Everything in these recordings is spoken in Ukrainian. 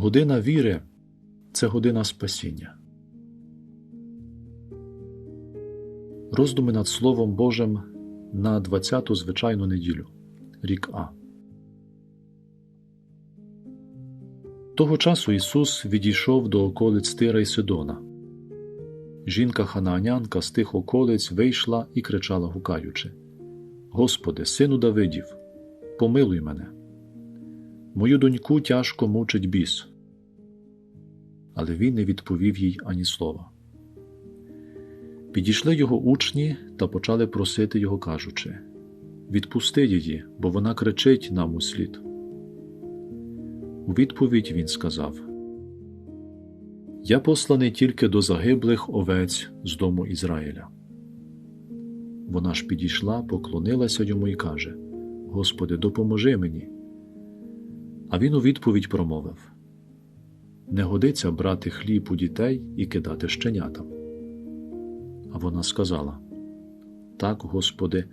Година віри це година спасіння. Роздуми над Словом Божим на 20-ту звичайну неділю, рік А. Того часу Ісус відійшов до околиць Тира й Сидона. Жінка ханаанянка з тих околиць вийшла і кричала, гукаючи: Господи, сину Давидів, помилуй мене. Мою доньку тяжко мучить біс. Але він не відповів їй ані слова. Підійшли його учні та почали просити його, кажучи Відпусти її, бо вона кричить нам у слід. У відповідь він сказав Я посланий тільки до загиблих овець з дому Ізраїля. Вона ж підійшла, поклонилася йому і каже Господи, допоможи мені. А він у відповідь промовив Не годиться брати хліб у дітей і кидати щенятам. А вона сказала Так, Господи,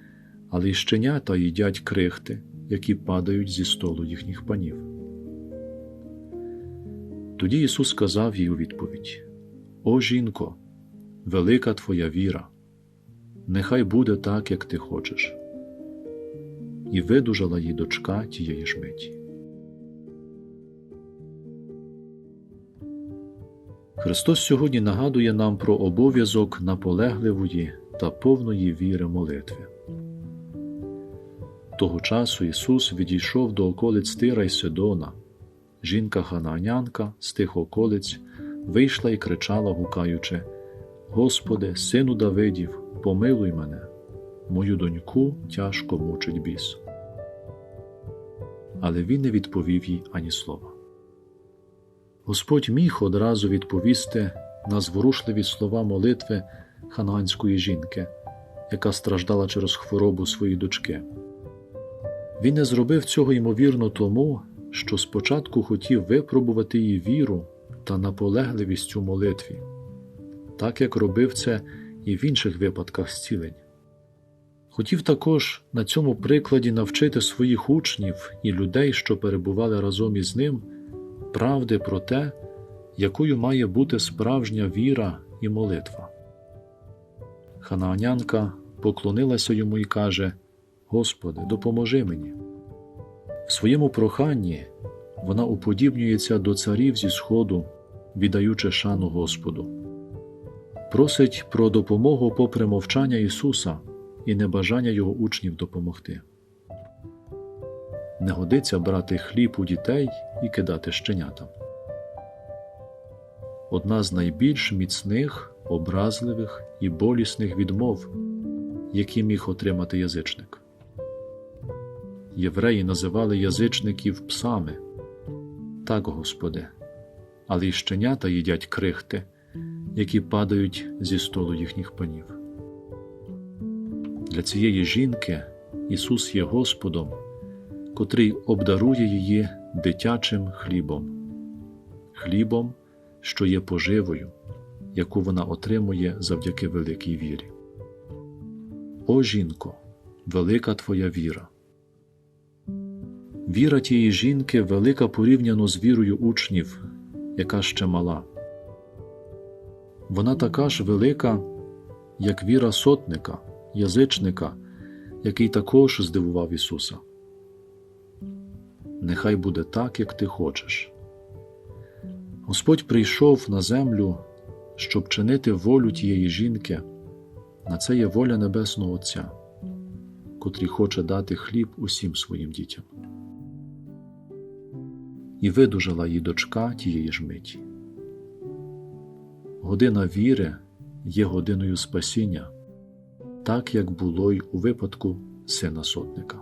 але й щенята їдять крихти, які падають зі столу їхніх панів. Тоді Ісус сказав їй у відповідь О жінко, велика твоя віра, нехай буде так, як ти хочеш. І видужала їй дочка тієї ж миті. Христос сьогодні нагадує нам про обов'язок наполегливої та повної віри молитви. Того часу Ісус відійшов до околиць Тира й Сидона. Жінка ханаанянка з тих околиць вийшла і кричала, гукаючи: Господи, сину Давидів, помилуй мене, мою доньку тяжко мучить біс. Але він не відповів їй ані слова. Господь міг одразу відповісти на зворушливі слова молитви ханаанської жінки, яка страждала через хворобу своєї дочки. Він не зробив цього ймовірно тому, що спочатку хотів випробувати її віру та наполегливість у молитві, так як робив це і в інших випадках зцілень. Хотів також на цьому прикладі навчити своїх учнів і людей, що перебували разом із ним, правди про те, якою має бути справжня віра і молитва. Ханаанянка поклонилася йому і каже: Господи, допоможи мені. В своєму проханні вона уподібнюється до царів зі Сходу, віддаючи шану Господу, просить про допомогу попри мовчання Ісуса і небажання Його учнів допомогти. Не годиться брати хліб у дітей і кидати щенятам. Одна з найбільш міцних, образливих і болісних відмов, які міг отримати язичник. Євреї називали язичників псами. Так, Господи, але й щенята їдять крихти, які падають зі столу їхніх панів. Для цієї жінки Ісус є Господом, котрий обдарує її дитячим хлібом, хлібом, що є поживою, яку вона отримує завдяки великій вірі. О жінко, велика твоя віра! Віра тієї жінки велика порівняно з вірою учнів, яка ще мала. Вона така ж велика, як віра сотника, язичника, який також здивував Ісуса. Нехай буде так, як ти хочеш. Господь прийшов на землю, щоб чинити волю тієї жінки, на це є воля Небесного Отця, котрий хоче дати хліб усім своїм дітям і видужала її дочка тієї ж миті. Година віри є годиною спасіння, так як було й у випадку сина сотника.